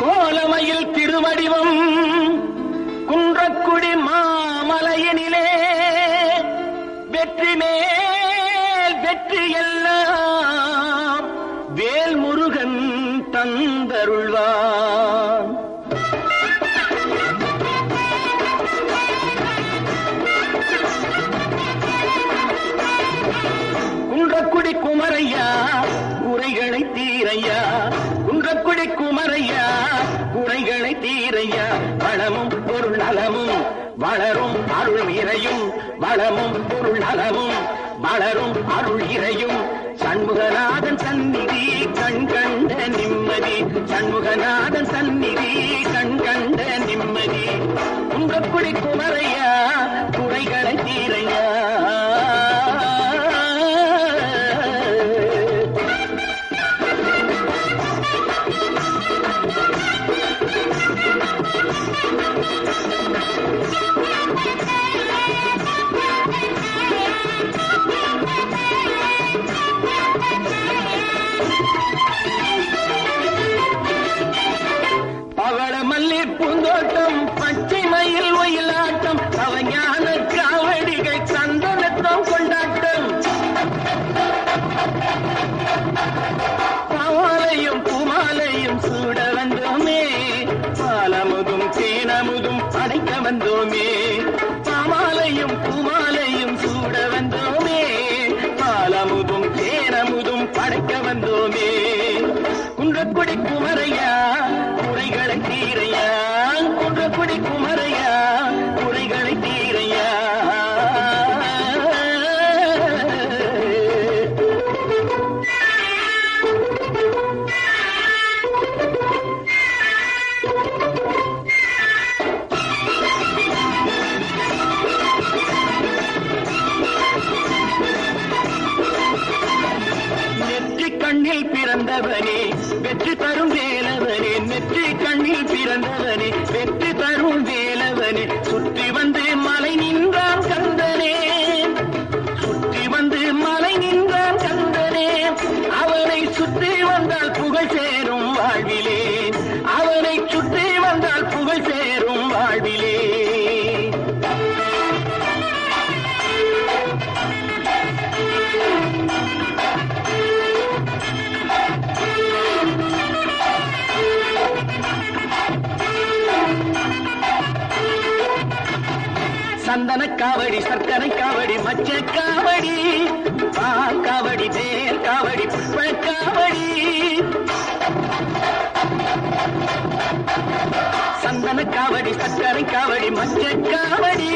கோலமையில் திருவடிவம். நிறைய வளமும் பொருள் நலமும். வளரும் அருள் இறையும் வளமும் பொருள் நலமும். வளரும் அருள் இறையும். சண்முகநாதன் சந்நிதி கண் கண்ட நிம்மதி. சண்முகநாதன் சந்நிதி கண் கண்ட நிம்மதி. குன்றக்குடி குமரையா குறைகளை தேனமுதும் படைக்க வந்தோமே பாமாலையும் பூமாலையும் சூட வந்தோமே. பாலமுதும் தேனமுதும் படைக்க வந்தோமே குன்றக்குடி குமரையா ஆண்டவனே வெற்றி தரும் வேலவனே நெற்றி கண்ணில் பிறந்தவனே வெற்றி சந்தன காவடி சர்க்கரை காவடி மச்ச காவடி பால் காவடி தேர் காவடி புஷ்ப காவடி சந்தன காவடி சர்க்கரை காவடி மச்ச காவடி